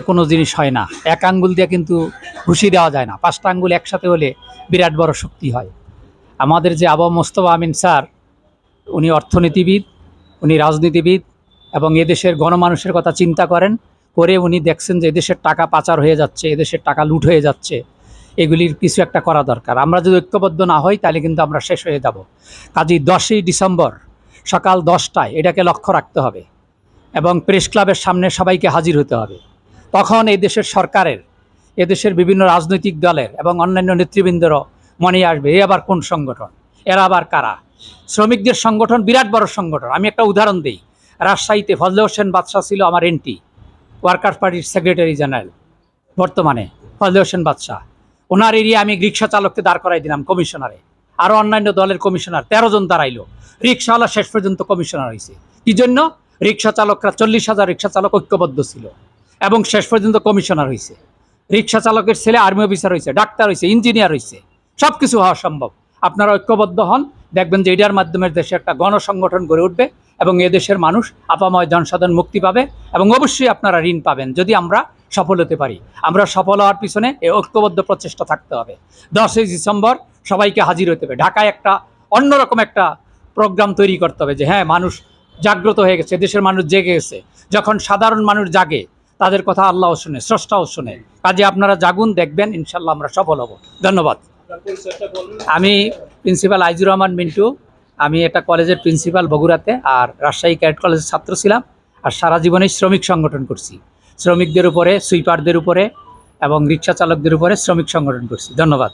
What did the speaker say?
কোনো জিনিস হয় না। এক আঙ্গুল দিয়ে কিন্তু ঘুষি দেওয়া যায় না। পাঁচটা আঙ্গুল একসাথে হলে বিরাট বড় শক্তি হয়। আমাদের যে আবু মোস্তফা আমিন স্যার, উনি অর্থনীতিবিদ, উনি রাজনীতিবিদ এবং এদেশের গণমানুষের কথা চিন্তা করেন, করে উনি দেখছেন যে এদেশের টাকা পাচার হয়ে যাচ্ছে, এদেশের টাকা লুট হয়ে যাচ্ছে। এগুলির কিছু একটা করা দরকার। আমরা যদি ঐক্যবদ্ধ না হই, তাহলে কিন্তু আমরা শেষ হয়ে যাব। কাজী দশই ডিসেম্বর সকাল দশটায় এটাকে লক্ষ্য রাখতে হবে এবং প্রেস ক্লাবের সামনে সবাইকে হাজির হতে হবে। তখন এই দেশের সরকারের এদেশের বিভিন্ন রাজনৈতিক দলের এবং অন্যান্য নেতৃবৃন্দরও মনে আসবে, এ আবার কোন সংগঠন? এরা আবার কারা? শ্রমিকদের সংগঠন বিরাট বড় সংগঠন। আমি একটা উদাহরণ দিই। রাজশাহীতে ফজলে হোসেন বাদশাহ ছিল আমার এনটি ওয়ার্কার্স পার্টির সেক্রেটারি জেনারেল, বর্তমানে ফজলে হোসেন বাদশাহ। ওনার এরিয়া আমি রিক্সা চালককে দাঁড় করাই দিলাম কমিশনারে। আরও অন্যান্য দলের কমিশনার, তেরো জন দাঁড়াইলো। রিক্সাওয়ালা শেষ পর্যন্ত কমিশনার হয়েছে কি জন্য? রিক্সা চালকরা চল্লিশ হাজার রিক্সা চালক ঐক্যবদ্ধ ছিল। এবং শেষ পর্যন্ত কমিশনার হয়েছে রিক্সা চালকের ছেলে, আর্মি অফিসার হয়েছে ডাক্তার হয়েছে ইঞ্জিনিয়ার হয়েছে সব কিছু হওয়া সম্ভব। আপনারা ঐক্যবদ্ধ হন, দেখবেন যে এটার মাধ্যমে দেশে একটা গণসংগঠন গড়ে উঠবে এবং এদেশের মানুষ আপাময় জনসাধারণ মুক্তি পাবে এবং অবশ্যই আপনারা ঋণ পাবেন যদি আমরা সফল হতে পারি। আমরা সফল হওয়ার পিছনে এই ঐক্যবদ্ধ প্রচেষ্টা থাকতে হবে। দশই ডিসেম্বর সবাইকে হাজির হতে হবে। ঢাকায় একটা অন্যরকম একটা প্রোগ্রাম তৈরি করতে হবে যে হ্যাঁ মানুষ জাগ্রত হয়ে গেছে, দেশের মানুষ জেগে গেছে। যখন সাধারণ মানুষ জাগে তাদের কথা আল্লাহ শুনে, স্রষ্টাও শুনে। কাজে আপনারা জাগুন, দেখবেন, ইনশাল্লাহ আমরা সফল হব। ধন্যবাদ। আমি প্রিন্সিপাল আইজুর রহমান মিন্টু। আমি একটা কলেজের প্রিন্সিপাল বগুড়াতে, আর রাজশাহী ক্যাডেট কলেজের ছাত্র ছিলাম, আর সারা জীবনেই শ্রমিক সংগঠন করছি। শ্রমিকদের উপরে, সুইপারদের উপরে, এবং রিক্সা চালকদের উপরে শ্রমিক সংগঠন করছি। ধন্যবাদ।